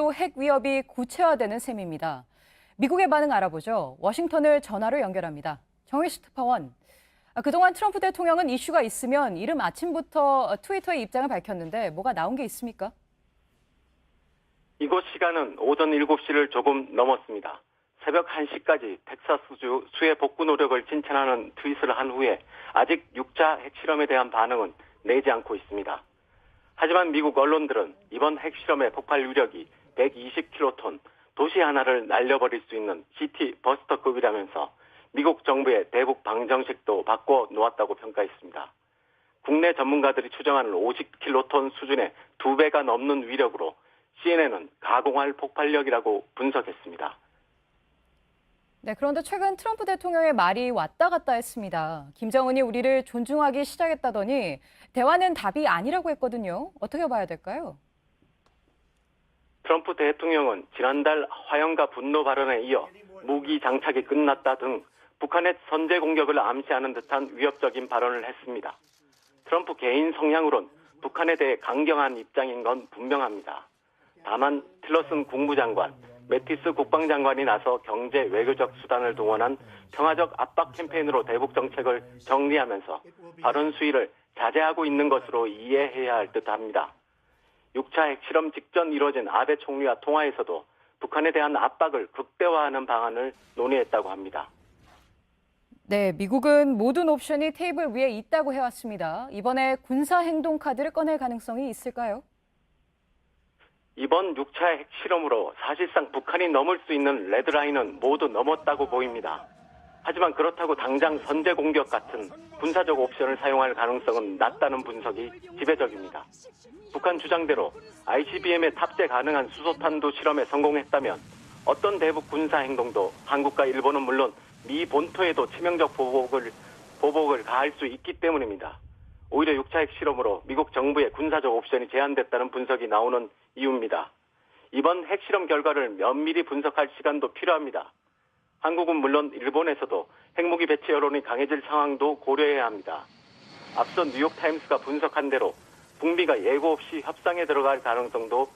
또 핵 위협이 구체화되는 셈입니다. 미국의 반응 알아보죠. 워싱턴을 전화로 연결합니다. 정일수 특파원. 아, 그동안 트럼프 대통령은 이슈가 있으면 이른 아침부터 트위터에 입장을 밝혔는데 뭐가 나온 게 있습니까? 이곳 시간은 오전 7시를 조금 넘었습니다. 새벽 1시까지 텍사스주 수해 복구 노력을 칭찬하는 트윗을 한 후에 아직 6차 핵실험에 대한 반응은 내지 않고 있습니다. 하지만 미국 언론들은 이번 핵실험의 폭발 유력이 120킬로톤, 도시 하나를 날려버릴 수 있는 시티 버스터급이라면서 미국 정부의 대북 방정식도 바꿔 놓았다고 평가했습니다. 국내 전문가들이 추정하는 50킬로톤 수준의 두 배가 넘는 위력으로 CNN은 가공할 폭발력이라고 분석했습니다. 네, 그런데 최근 트럼프 대통령의 말이 왔다 갔다 했습니다. 김정은이 우리를 존중하기 시작했다더니 대화는 답이 아니라고 했거든요. 어떻게 봐야 될까요? 트럼프 대통령은 지난달 화형과 분노 발언에 이어 무기 장착이 끝났다 등 북한의 선제 공격을 암시하는 듯한 위협적인 발언을 했습니다. 트럼프 개인 성향으론 북한에 대해 강경한 입장인 건 분명합니다. 다만 틸러슨 국무장관, 매티스 국방장관이 나서 경제 외교적 수단을 동원한 평화적 압박 캠페인으로 대북 정책을 정리하면서 발언 수위를 자제하고 있는 것으로 이해해야 할 듯합니다. 6차 핵실험 직전 이뤄진 아베 총리와 통화에서도 북한에 대한 압박을 극대화하는 방안을 논의했다고 합니다. 네, 미국은 모든 옵션이 테이블 위에 있다고 해왔습니다. 이번에 군사 행동 카드를 꺼낼 가능성이 있을까요? 이번 6차 핵실험으로 사실상 북한이 넘을 수 있는 레드라인은 모두 넘었다고 보입니다. 하지만 그렇다고 당장 선제 공격 같은 군사적 옵션을 사용할 가능성은 낮다는 분석이 지배적입니다. 북한 주장대로 ICBM에 탑재 가능한 수소탄도 실험에 성공했다면 어떤 대북 군사 행동도 한국과 일본은 물론 미 본토에도 치명적 보복을 보복을 가할 수 있기 때문입니다. 오히려 6차 핵실험으로 미국 정부의 군사적 옵션이 제한됐다는 분석이 나오는 이유입니다. 이번 핵실험 결과를 면밀히 분석할 시간도 필요합니다. 한국은 물론 일본에서도 핵무기 배치 여론이 강해질 상황도 고려해야 합니다. 앞서 뉴욕타임스가 분석한 대로 북미가 예고 없이 협상에 들어갈 가능성도